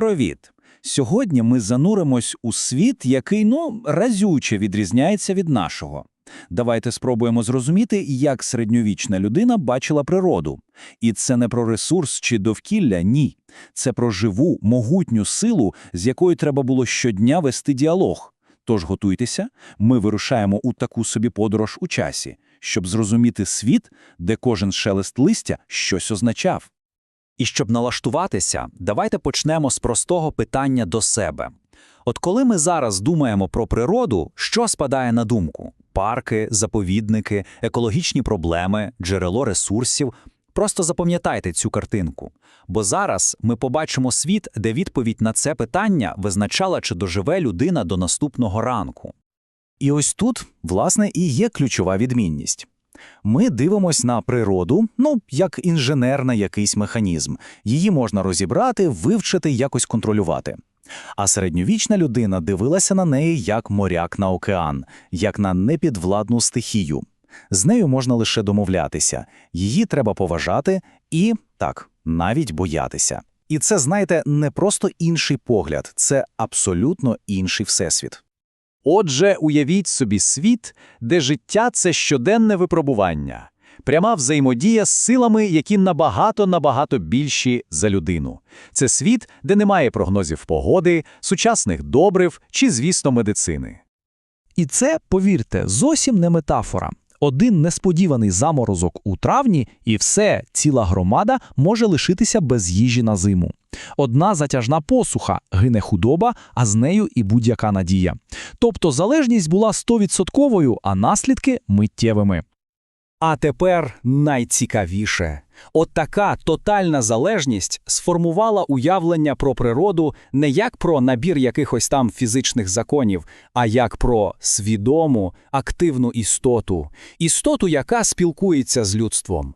Привіт! Сьогодні ми зануримось у світ, який, ну, разюче відрізняється від нашого. Давайте спробуємо зрозуміти, як середньовічна людина бачила природу. І це не про ресурс чи довкілля, ні. Це про живу, могутню силу, з якою треба було щодня вести діалог. Тож готуйтеся, ми вирушаємо у таку собі подорож у часі, щоб зрозуміти світ, де кожен шелест листя щось означав. І щоб налаштуватися, давайте почнемо з простого питання до себе. От коли ми зараз думаємо про природу, що спадає на думку? Парки, заповідники, екологічні проблеми, джерело ресурсів. Просто запам'ятайте цю картинку. Бо зараз ми побачимо світ, де відповідь на це питання визначала, чи доживе людина до наступного ранку. І ось тут, власне, і є ключова відмінність. Ми дивимось на природу, ну, як інженер на якийсь механізм. Її можна розібрати, вивчити, якось контролювати. А середньовічна людина дивилася на неї як моряк на океан, як на непідвладну стихію. З нею можна лише домовлятися, її треба поважати і, так, навіть боятися. І це, знаєте, не просто інший погляд, це абсолютно інший всесвіт. Отже, уявіть собі світ, де життя – це щоденне випробування, пряма взаємодія з силами, які набагато-набагато більші за людину. Це світ, де немає прогнозів погоди, сучасних добрив чи, звісно, медицини. І це, повірте, зовсім не метафора. Один несподіваний заморозок у травні, і все, ціла громада може лишитися без їжі на зиму. Одна затяжна посуха, гине худоба, а з нею і будь-яка надія. Тобто залежність була стовідсотковою, а наслідки миттєвими. А тепер найцікавіше. От така тотальна залежність сформувала уявлення про природу не як про набір якихось там фізичних законів, а як про свідому, активну істоту, істоту, яка спілкується з людством.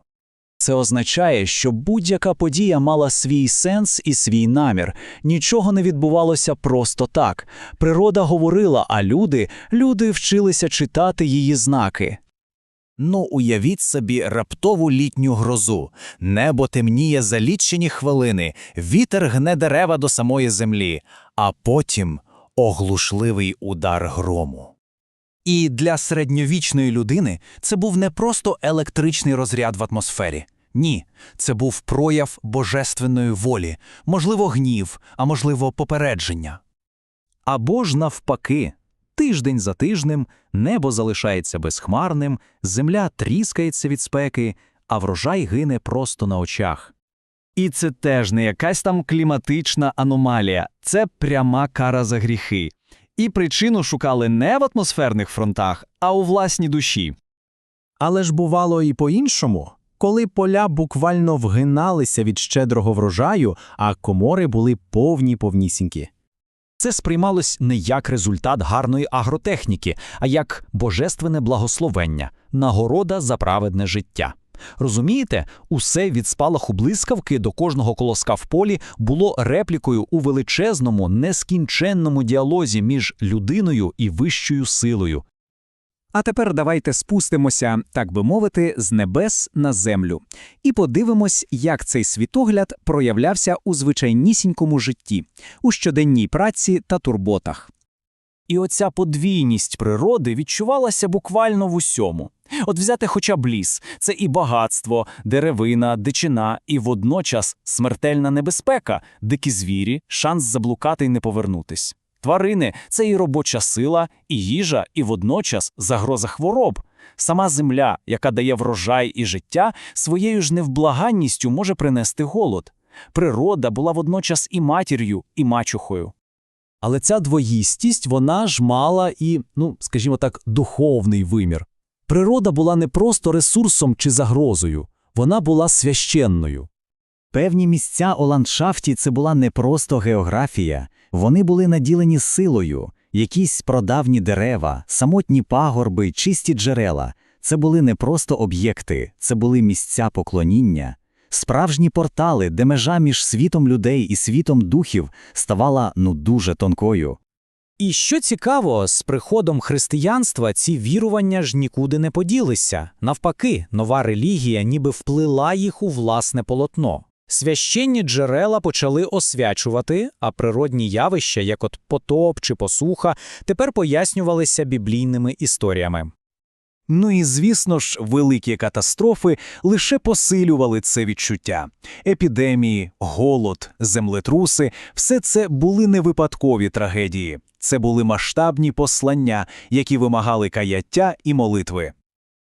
Це означає, що будь-яка подія мала свій сенс і свій намір. Нічого не відбувалося просто так. Природа говорила, а люди, люди вчилися читати її знаки. Ну, уявіть собі раптову літню грозу. Небо темніє за лічені хвилини, вітер гне дерева до самої землі, а потім оглушливий удар грому. І для середньовічної людини це був не просто електричний розряд в атмосфері. Ні, це був прояв божественної волі, можливо, гнів, а можливо, попередження. Або ж навпаки, тиждень за тижнем небо залишається безхмарним, земля тріскається від спеки, а врожай гине просто на очах. І це теж не якась там кліматична аномалія, це пряма кара за гріхи. І причину шукали не в атмосферних фронтах, а у власній душі. Але ж бувало і по-іншому. Коли поля буквально вгиналися від щедрого врожаю, а комори були повні повнісінькі. Це сприймалось не як результат гарної агротехніки, а як божественне благословення, нагорода за праведне життя. Розумієте, усе від спалаху блискавки до кожного колоска в полі було реплікою у величезному, нескінченному діалозі між людиною і вищою силою. А тепер давайте спустимося, так би мовити, з небес на землю і подивимось, як цей світогляд проявлявся у звичайнісінькому житті, у щоденній праці та турботах. І оця подвійність природи відчувалася буквально в усьому. От взяти хоча б ліс – це і багатство, деревина, дичина, і водночас смертельна небезпека, дикі звірі, шанс заблукати й не повернутись. Тварини – це і робоча сила, і їжа, і водночас загроза хвороб. Сама земля, яка дає врожай і життя, своєю ж невблаганністю може принести голод. Природа була водночас і матір'ю, і мачухою. Але ця двоїстість, вона ж мала і, ну, скажімо так, духовний вимір. Природа була не просто ресурсом чи загрозою, вона була священною. Певні місця у ландшафті це була не просто географія, вони були наділені силою, якісь прадавні дерева, самотні пагорби, чисті джерела. Це були не просто об'єкти, це були місця поклоніння, справжні портали, де межа між світом людей і світом духів ставала ну дуже тонкою. І що цікаво, з приходом християнства ці вірування ж нікуди не поділися. Навпаки, нова релігія ніби вплила їх у власне полотно. Священні джерела почали освячувати, а природні явища, як от потоп чи посуха, тепер пояснювалися біблійними історіями. Ну і звісно ж, великі катастрофи лише посилювали це відчуття. Епідемії, голод, землетруси все це були не випадкові трагедії. Це були масштабні послання, які вимагали каяття і молитви.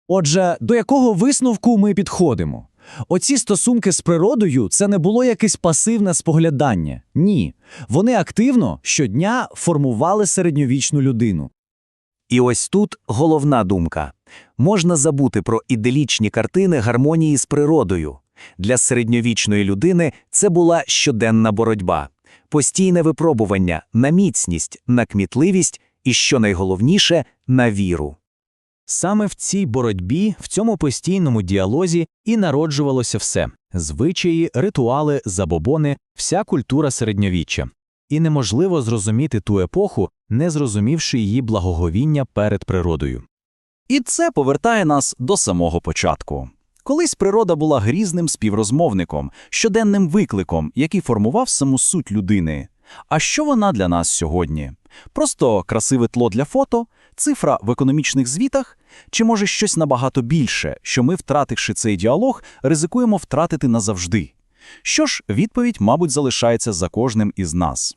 Отже, до якого висновку ми підходимо? Оці стосунки з природою це не було якесь пасивне споглядання. Ні. Вони активно щодня формували середньовічну людину. І ось тут головна думка. Можна забути про іделічні картини гармонії з природою. Для середньовічної людини це була щоденна боротьба, постійне випробування на міцність, на кмітливість і, що найголовніше, на віру. Саме в цій боротьбі, в цьому постійному діалозі і народжувалося все – звичаї, ритуали, забобони, вся культура середньовіччя. І неможливо зрозуміти ту епоху, не зрозумівши її благоговіння перед природою. І це повертає нас до самого початку. Колись природа була грізним співрозмовником, щоденним викликом, який формував саму суть людини. А що вона для нас сьогодні? Просто красиве тло для фото, цифра в економічних звітах? Чи може щось набагато більше, що ми, втративши цей діалог, ризикуємо втратити назавжди? Що ж, відповідь, мабуть, залишається за кожним із нас.